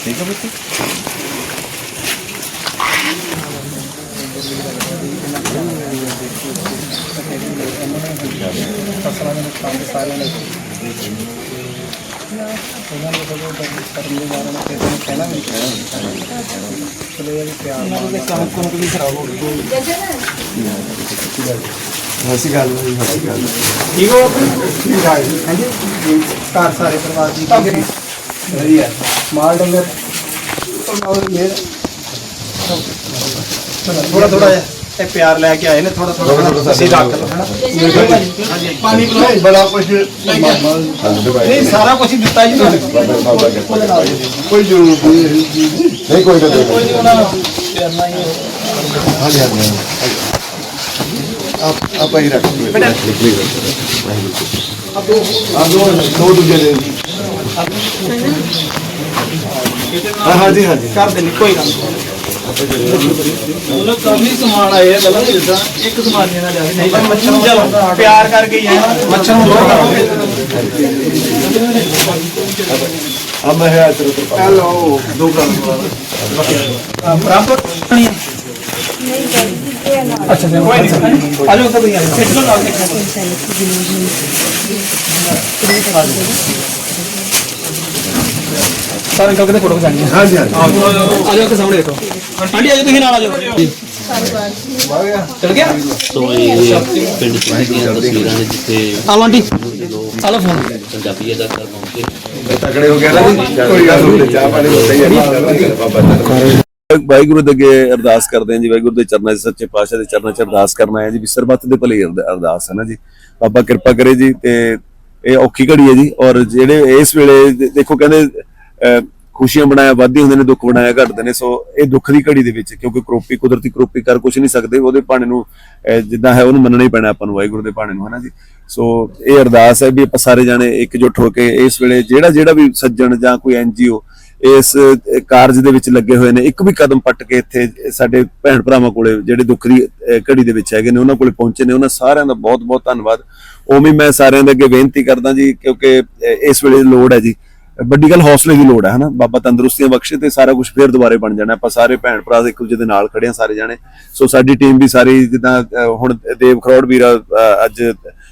ਠੀਕ ਹੈ ਬੱਚੇ ਫਸਲਾਂ ਦੇ ਨੁਕਸਾਨ ਦੇ ਸਾਰਿਆਂ ਨੇ ਉਹਨਾਂ ਨੂੰ ਸਗੋਂ ਦਰਦ ਕਰਨ ਦੇ ਬਾਰੇ ਮੈਂ ਕਿਸੇ ਨੂੰ ਕਹਿਣਾ ਵੀ ਨਹੀਂ ਚਲੋ ਇਹ ਵੀ ਪਿਆਰ ਨਾਲ ਕੰਮ ਕਣਕ ਵੀ ਖਰਾਬ ਹੋ ਗਈ ਹਸੀ ਗੱਲ ਨਹੀਂ ਹਸੀ ਗੱਲ ਠੀਕ ਹੋ ਠੀਕ ਹੈ ਹਾਂਜੀ ਘਰ ਸਾਰੇ ਪਰਿਵਾਰ ਦੀ ਠੀਕ ਹੈ ਵਧੀਆ ਮਾਲ ਡੰਗਰ ਔਰ ਇਹ ਥੋੜਾ ਥੋੜਾ ਜਿਹਾ ਇਹ ਪਿਆਰ ਲੈ ਕੇ ਆਏ ਨੇ ਥੋੜਾ ਥੋੜਾ ਤੁਸੀਂ ਰੱਖ ਲਓ ਹਨਾ ਹਾਂਜੀ ਪਾਣੀ ਪਿਲਾਓ ਬੜਾ ਕੁਝ ਨਹੀਂ ਸਾਰਾ ਕੁਝ ਹੀ ਦਿੱਤਾ ਜੀ ਤੁਹਾਨੂੰ ਕੋਈ ਜ਼ਰੂਰਤ ਨਹੀਂ ਨਹੀਂ ਕੋਈ ਗੱਲ ਕੋਈ ਨਹੀਂ ਉਹਨਾਂ ਨੂੰ ਕਰਨਾ ਹੀ ਹੈ। ਹਾਂਜੀ ਹਾਂਜੀ ਆਪ ਆਪਾਂ ਹੀ ਰੱਖ ਲਈਏ ਆ ਦੋ ਦੋ ਦੂਜੇ ਦੇ ਹਾਂ ਹਾਂਜੀ ਹਾਂਜੀ ਕਰ ਦੇਣੀ ਕੋਈ ਗੱਲ ਨਹੀਂ ਉਹਨਾਂ ਕਾਫੀ ਸਮਾਨ ਆਏ ਆ ਗੱਲਾਂ ਜਿੱਦਾਂ ਇੱਕ ਸਮਾਨ ਨਹੀਂ ਨਾ ਜਾਵੇ ਨਹੀਂ ਤਾਂ ਮੱਛਰ ਨੂੰ ਚਲੋ ਪਿਆਰ ਕਰਕੇ ਹੀ ਆਏ ਨਾ ਮੱਛਰ ਨੂੰ ਦੂਰ ਕਰੋਗੇ ਆ ਮੈਂ ਹੈ ਤੇਰੇ ਤੋਂ ਹੈਲੋ ਦੋ ਗੱਲ ਬਰਾਬਰ ਨਹੀਂ ਅੱਛਾ ਕੋਈ ਨਹੀਂ ਆ ਜਾਓ ਸਭ ਯਾਰ ਖਿੱਚ ਲਓ ਨਾਲ ਸਾਰੇ ਅੰਕਲ ਕਿਤੇ ਫੋਟੋ ਖਿਚਾਣੀ ਹੈ। ਹਾਂਜੀ ਹਾਂਜੀ। ਆ ਜਾਓ ਕਿ ਸਾਹਮਣੇ ਦੇਖੋ। ਆਂਟੀ ਆ ਜਾਓ ਤੁਸੀਂ ਨਾਲ ਆ ਜਾਓ ਚਲ ਗਿਆ? ਸੋ ਇਹ ਪਿੰਡ ਦੀਆਂ ਤਸਵੀਰਾਂ ਨੇ ਜਿੱਥੇ ਆਲੋ ਆਂਟੀ। ਆਲੋ ਫੋਨ। ਪੰਜਾਬੀ ਅਦਾਕਾਰ ਪਹੁੰਚੇ ਤਕੜੇ ਹੋ ਗਿਆ ਨਾ ਜੀ। ਕੋਈ ਗੱਲ ਨਹੀਂ। ਚਾਹ ਪਾਣੀ ਹੀ। ਹੈ ਬਾਬਾ ਜੀ ਵਾਹਿਗੁਰੂ ਦੇ ਅੱਗੇ ਅਰਦਾਸ ਕਰਦੇ ਹਾਂ ਜੀ। ਵਾਹਿਗੁਰੂ ਦੇ ਚਰਨਾਂ 'ਚ ਸੱਚੇ ਪਾਤਸ਼ਾਹ ਦੇ ਚਰਨਾਂ 'ਚ ਅਰਦਾਸ ਕਰਨਾ ਹੈ ਜੀ। ਵੀ ਸਰਬੱਤ ਦੇ ਭਲੇ ਅਰਦ- ਅਰਦਾਸ ਹੈ ਨਾ ਜੀ। ਬਾਬਾ ਕਿਰਪਾ ਕਰੇ ਜੀ ਤੇ ਇਹ ਔਖੀ ਘੜੀ ਹੈ ਜੀ। ਔਰ ਜਿਹੜੇ ਇਸ ਵੇਲੇ ਦੇਖੋ ਕਹਿੰਦੇ ਅਹ, ਖੁਸ਼ੀਆਂ ਬਣਾਇਆ ਵਾਧੀ ਹੁੰਦੇ ਨੇ ਦੁੱਖ ਬਣਾਇਆ ਘਟਦੇ ਨੇ। ਸੋ ਇਹ ਦੁੱਖ ਦੀ ਘੜੀ ਦੇ ਵਿੱਚ ਕਿਉਂਕਿ ਕਰੋਪੀ ਕੁਦਰਤੀ ਕਰੋਪੀ ਕਰ ਕੁਝ ਨਹੀਂ ਸਕਦੇ ਉਹਦੇ ਭਾਣੇ ਨੂੰ ਜਿੱਦਾਂ ਹੈ ਉਹਨੂੰ ਮੰਨਣਾ ਹੀ ਪੈਣਾ ਆਪਾਂ ਨੂੰ ਵਾਹਿਗੁਰੂ ਦੇ ਭਾਣੇ ਨੂੰ ਹੈ ਜੀ? ਸੋ ਇਹ ਅਰਦਾਸ ਹੈ ਵੀ ਆਪਾਂ ਸਾਰੇ ਜਾਣੇ ਇਕਜੁੱਟ ਹੋ ਕੇ ਇਸ ਵੇਲੇ ਜਿਹੜਾ ਜਿਹੜਾ ਵੀ ਸੱਜਣ ਜਾਂ ਕੋਈ ਐਨਜੀਓ ਇਸ ਕਾਰਜ ਦੇ ਵਿੱਚ ਲੱਗੇ ਹੋਏ ਨੇ ਇੱਕ ਵੀ ਕਦਮ ਪੱਟ ਕੇ ਇੱਥੇ ਸਾਡੇ ਭੈਣ ਭਰਾਵਾਂ ਕੋਲੇ ਜਿਹੜੇ ਦੁੱਖ ਦੀ ਘੜੀ ਦੇ ਵਿੱਚ ਹੈਗੇ ਨੇ ਉਹਨਾਂ ਕੋਲੇ ਪਹੁੰਚੇ ਨੇ। ਉਹਨਾਂ ਸਾਰਿਆਂ ਦਾ ਬਹੁਤ ਬਹੁਤ ਧੰਨਵਾਦ। ਉਵੇਂ ਹੀ ਮੈਂ ਸਾਰਿਆਂ ਦੇ ਅੱਗੇ ਬੇਨਤੀ ਕਰਦਾ ਜੀ, ਕਿਉਂਕਿ ਇਸ ਵੇਲੇ ਲੋੜ ਹੈ ਜੀ। ਵੱਡੀ ਗੱਲ ਹੌਸਲੇ ਦੀ ਲੋੜ ਹੈ, ਹਨਾ? ਬਾਬਾ ਤੰਦਰੁਸਤੀਆਂ ਬਖਸ਼ੇ ਤੇ ਸਾਰਾ ਕੁਝ ਫੇਰ ਦੁਬਾਰੇ ਬਣ ਜਾਣਾ। ਆਪਾਂ ਸਾਰੇ ਭੈਣ ਭਰਾ ਇੱਕ ਦੂਜੇ ਦੇ ਨਾਲ ਖੜੇ ਆ ਸਾਰੇ ਜਾਣੇ। ਸੋ ਸਾਡੀ ਟੀਮ ਵੀ ਸਾਰੀ ਜਿੱਦਾਂ ਹੁਣ ਦੇਵ ਖਰੋੜ ਵੀਰਾ ਅੱਜ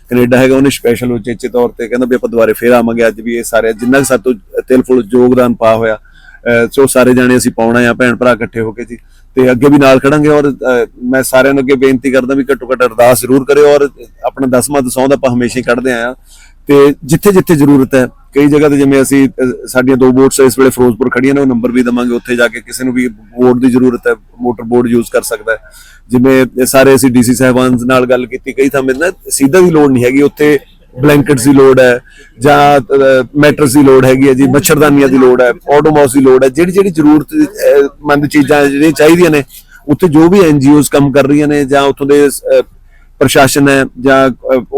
ਕੈਨੇਡਾ ਹੈਗਾ, ਉਹਨੇ ਸਪੈਸ਼ਲ ਉਚੇਚੇ ਤੌਰ ਤੇ ਕਹਿੰਦਾ ਵੀ ਆਪਾਂ ਦੁਬਾਰੇ ਫੇਰ ਆਵਾਂਗੇ। ਅੱਜ ਵੀ ਇਹ ਸਾਰੇ, ਜਿੰਨਾ ਕੁ ਸਾਤੋਂ ਤਿਲ ਫੁੱਲ ਯੋਗਦਾਨ ਪਾ ਹੋਇਆ ਸੋ ਸਾਰੇ ਜਾਣੇ ਅਸੀਂ ਪਾਉਣਾ ਆ, ਭੈਣ ਭਰਾ ਇਕੱਠੇ ਹੋ ਕੇ ਜੀ। ਤੇ ਅੱਗੇ ਵੀ ਨਾਲ ਖੜਾਂਗੇ ਔਰ ਮੈਂ ਸਾਰਿਆਂ ਨੂੰ ਅੱਗੇ ਬੇਨਤੀ ਕਰਦਾ ਵੀ ਘੱਟੋ ਘੱਟ ਅਰਦਾਸ ਜ਼ਰੂਰ ਕਰਿਓ ਔਰ ਆਪਣਾ ਦਸਵਾਂ ਦਸੌਂਦ ਆਪਾਂ ਹਮੇਸ਼ਾ ਹੀ ਕੱਢਦੇ ਆਏ ਤੇ ਜਿੱਥੇ ਜਿੱਥੇ ਜ਼ਰੂਰਤ ਹੈ, ਕਈ ਜਗ੍ਹਾ ਤੇ ਜਿਵੇਂ ਅਸੀਂ ਸਾਡੀਆਂ ਦੋ ਬੋਟਸ ਇਸ ਵੇਲੇ ਫਿਰੋਜ਼ਪੁਰ ਖੜੀਆਂ ਨੇ, ਉਹ ਨੰਬਰ ਵੀ ਦਵਾਂਗੇ, ਉੱਥੇ ਜਾ ਕੇ ਕਿਸੇ ਨੂੰ ਵੀ ਬੋਰਡ ਦੀ ਜ਼ਰੂਰਤ ਹੈ, ਮੋਟਰ ਬੋਰਡ ਯੂਜ਼ ਕਰ ਸਕਦਾ ਹੈ। ਜਿਵੇਂ ਸਾਰੇ ਅਸੀਂ ਡੀਸੀ ਸਾਹਿਬਾਨ ਨਾਲ ਗੱਲ ਕੀਤੀ, ਕਈ ਥਾਂ ਨਾ ਸਿੱਧਾ ਦੀ ਲੋੜ ਨਹੀਂ ਹੈਗੀ, ਉੱਥੇ ਬਲੈਂਕਟਸ ਦੀ ਲੋੜ ਹੈ ਜਾਂ ਮੈਟਰਸ ਦੀ ਲੋੜ ਹੈਗੀ ਹੈ ਜੀ, ਮੱਛਰਦਾਨੀਆਂ ਦੀ ਲੋੜ ਹੈ ਆਟੋਮੋਸ ਦੀ ਲੋੜ ਹੈ, ਜਿਹੜੀ ਜਿਹੜੀ ਜ਼ਰੂਰਤ ਮੰਦ ਚੀਜ਼ਾਂ ਜਿਹੜੀਆਂ ਚਾਹੀਦੀਆਂ ਨੇ, ਉੱਥੇ ਜੋ ਵੀ ਐਨਜੀਓਜ਼ ਕੰਮ ਕਰ ਰਹੀਆਂ ਨੇ ਜਾਂ ਉੱਥੋਂ ਦੇ ਪ੍ਰਸ਼ਾਸਨ ਹੈ ਜਾਂ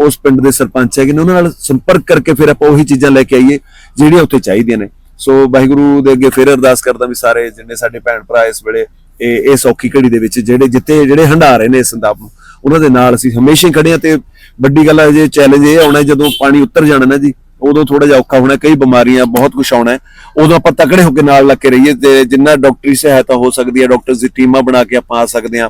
ਉਸ ਪਿੰਡ ਦੇ ਸਰਪੰਚ ਹੈਗੇ ਨੇ, ਉਹਨਾਂ ਨਾਲ ਸੰਪਰਕ ਕਰਕੇ ਫਿਰ ਆਪਾਂ ਉਹੀ ਚੀਜ਼ਾਂ ਲੈ ਕੇ ਆਈਏ ਜਿਹੜੀਆਂ ਉੱਥੇ ਚਾਹੀਦੀਆਂ ਨੇ। ਸੋ ਵਾਹਿਗੁਰੂ ਦੇ ਅੱਗੇ ਫਿਰ ਅਰਦਾਸ ਕਰਦਾ ਵੀ ਸਾਰੇ ਜਿੰਨੇ ਸਾਡੇ ਭੈਣ ਭਰਾ ਇਸ ਵੇਲੇ ਇਹ ਇਸ ਔਖੀ ਘੜੀ ਦੇ ਵਿੱਚ ਜਿਹੜੇ ਜਿੱਥੇ ਜਿਹੜੇ ਹੰਡਾ ਰਹੇ ਨੇ ਇਸ ਸੰਤਾਪ ਨੂੰ, ਉਹਨਾਂ ਦੇ ਨਾਲ ਅਸੀਂ ਹਮੇਸ਼ਾ ਹੀ ਖੜੇ ਆ ਤੇ ਵੱਡੀ ਗੱਲ ਹੈ ਜੇ ਚੈਲੰਜ ਇਹ ਆਉਣਾ ਜਦੋਂ ਪਾਣੀ ਉੱਤਰ ਜਾਣਾ ਨਾ ਜੀ, ਉਦੋਂ ਥੋੜਾ ਜਿਹਾ ਔਖਾ ਹੋਣਾ, ਕਈ ਬਿਮਾਰੀਆਂ, ਬਹੁਤ ਕੁਝ ਆਉਣਾ ਉਦੋਂ ਆਪਾਂ ਤਕੜੇ ਹੋ ਕੇ ਨਾਲ ਲੱਗ ਕੇ ਰਹੀਏ ਤੇ ਜਿੰਨਾ ਡਾਕਟਰੀ ਸਹਾਇਤਾ ਹੋ ਸਕਦੀ ਹੈ ਡਾਕਟਰਸ ਦੀ ਟੀਮਾਂ ਬਣਾ ਕੇ ਆਪਾਂ ਆ ਸਕਦੇ ਹਾਂ।